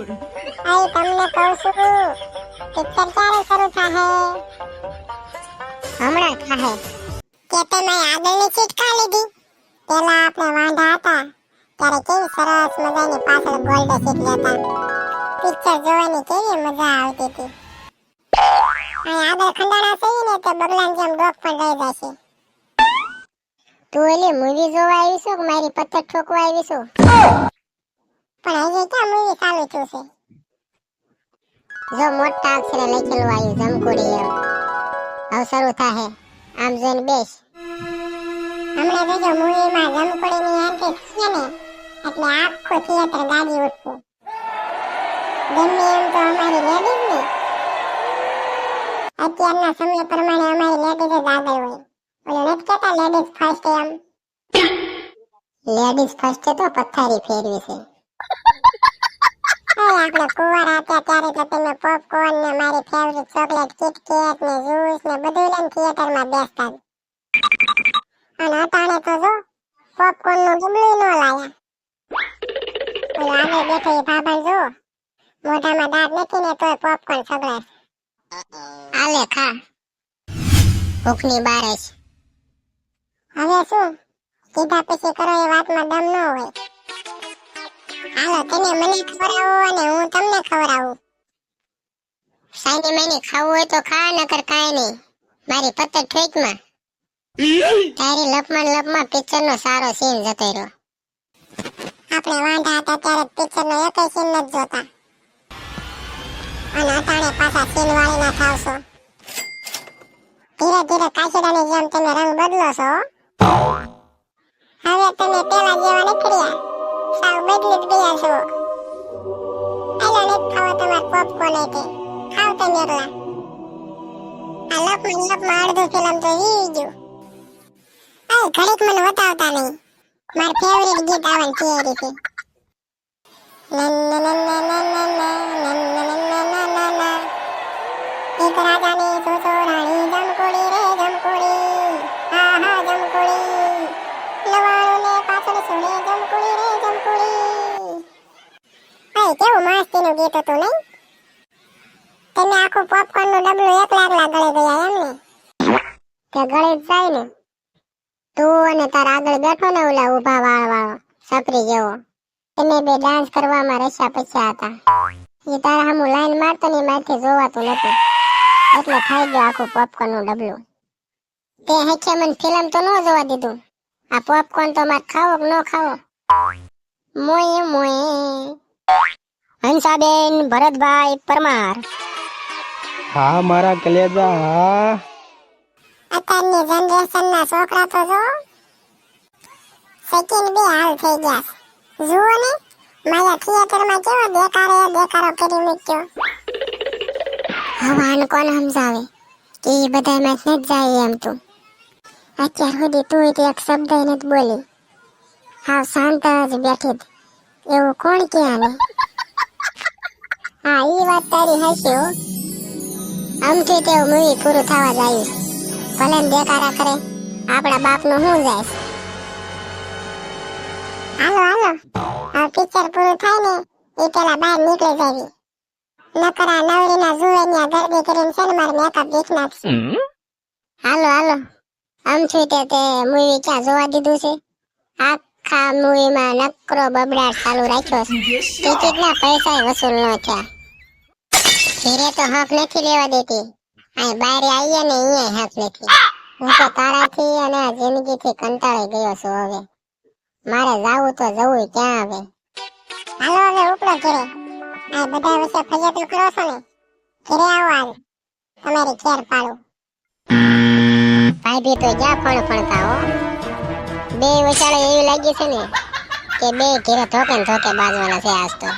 આઈ તમને કહું છું, પિક્ચર ક્યારે શરૂ થાહે? હમણાં થાહે. કે તમે આગળની સીટ ખા લીધી. પેલા આપણે વાંધા હતા, ત્યારે કેવી સરસ મજાની પાછળ ગોલ્ડ સીટ લેતા. પિક્ચર જોવાની કેવી મજા આવતી હતી. અહીં આગળ ખંડાણા થઈ ને તો બગલાની જેમ ડોક પણ રહી જશે. તું એલી મૂવી જોવા આવી છો કે મારી પથ્થર ઠોકવા આવી પણ હજી ક્યાં મૂવી ચાલુ થયું છે જો મોટા અક્ષરે લખેલું આવ્યું જમકુડી એમ હવે શરૂ થાહે આમ જોઈને બેસ હમણાં જોજો મૂવીમાં જમકુડીની એન્ટ્રી થશે ને એટલે આખું થિયેટર ગાડી ઉઠવું ગમે એમ તો અમારી લેડીઝ ને અત્યારના સમય પ્રમાણે અમારી લેડીઝ જ આગળ હોય ઓલું નથી કહેતા લેડીઝ ફર્સ્ટ એમ લેડીઝ ફર્સ્ટ તો પથારી ફેરવી છે અરે આપણે કુંવારા હતા ત્યારે તો તમે પોપકોર્ન ને મારી ફેવરિટ ચોકલેટ કિટકેટ ને જ્યુસ ને બધું લઈને થિયેટરમાં બેસતા અને અટાણે તો જો પોપકોર્નનું ડબલું ન લાયા. ઓલો આગળ બેઠો એ ભાભણ જો મોઢામાં દાંત નથી ને તોય પોપકોર્ન સગળે આલે ખા. ભૂખની બારસ હવે શું? કીધા પછી કરો એ વાતમાં દમ ન હોય. હાલો તમે મને ખવડાવો અને હું તમને ખવડાવું. સાંજે મને ખાવું હોય તો ખા નકર કાંઈ નહીં. મારી પત્તર ઠેકમાં. તારી લપમાં લપમાં પિક્ચર નો સારો સીન જતો રહ્યો. આપણે વાંધા હતા ત્યારે પિક્ચર નો એક સીન નથી જોતા. અને અટાણે પાછા સીન વાળી ના થાવશો. ધીરે ધીરે કાચડાની જેમ તમે રંગ બદલો છો. હવે તમે પેલા જેવા નથી રહ્યા સાવ બદલી જ ગયા છો આલો નથી ખાવો તમાર પોપકોર્ન એટલે ખાવ તમે એકલા આ લપમાં ને લપમાં અડધું ફિલ્મ તો વી ગયું આ ઘડીક મને બતાવતા નહીં માર ફેવરિટ ગીત આવવાની તૈયારી છે નન નન નન નન નન નન નન નન નન નન. એક રાજાની સોસો રાણી કેવું મસ્તીનું ગીત હતું નહીં? તમે આખું પોપકોર્નનું ડબલું એકલા એકલા ગળે ગયા એમ ને? તે ગળે જાય ને. તું અને તાર આગળ બેઠો ને ઓલા ઊભા વાળ વાળો, સપરી જેવો. એને બે ડાન્સ કરવામાં રસ્યા પછ્યા હતા. એ તારા સામું લાઈન મારતો ને મારથી જોવાતું નતું. એટલે ખાઈ ગયો આખું પોપકોર્નનું ડબલું તે હેઠે મને ફિલ્મ તો ન જોવા દીધું. આ પોપકોર્ન તો મારે ખાવો કે ન ખાવો? મોય મોય હંસાબેન ભરતભાઈ પરમાર. હા મારા કલેજા હા. અત્યારની જનરેશન ના છોકરા તો જો સેકન્ડ બે હાલ થઈ ગયા. છે. જુઓ ને મારા થિયેટરમાં કેવો દેખાડે દેખાડો કરી મૂક્યો. હવાન કોણ સમજાવે કે એ બધા માં જ જાય એમ તું. અત્યાર સુધી તું એટલે એક શબ્દ નથી બોલી. હા શાંત જ બેઠી એવું કોણ કે આને? હા એ વાત તારી હશે હો. આમથી તેવું મૂવી પૂરું થવા જાય ભલે ને દેખાડા કરે આપણા બાપનું શું જાય? હાલો હાલો. આ પિક્ચર પૂરું થાય ને એ પેલા બહાર નીકળી જાવી. નકરા નવરીના જુવેનિયા ગરબી કરીને છે ને મારે મેકઅપ દેખ નાખશે હાલો હાલો. આમ છું તે મૂવી ક્યાં જોવા દીધું છે? આખા મૂવીમાં નકરો બબડાટ ચાલુ રાખ્યો છે. ટિકિટના પૈસા વસૂલ ન થયા. ધીરે તો હક નથી લેવા દેતી. અહીં બહાર આવીએ ને અહીંયા હક નથી. હું તો તારાથી અને આ જિંદગીથી કંટાળી ગયો છું હવે. મારે જાવું તો જવું ક્યાં હવે? હાલો હવે ઉપડો ઘરે. આ બધા વચ્ચે ફરિયાદ કરો છો ને? ઘરે આવો આજ તમારી ખેર પાડું. ભાઈ બી તો જ્યાં ફળ ફળતા હો. બે વચાળો એવી લાગી છે ને, કે બે ઘેરે ધોકે ને ધોકે બાજવાના છે આજ તો.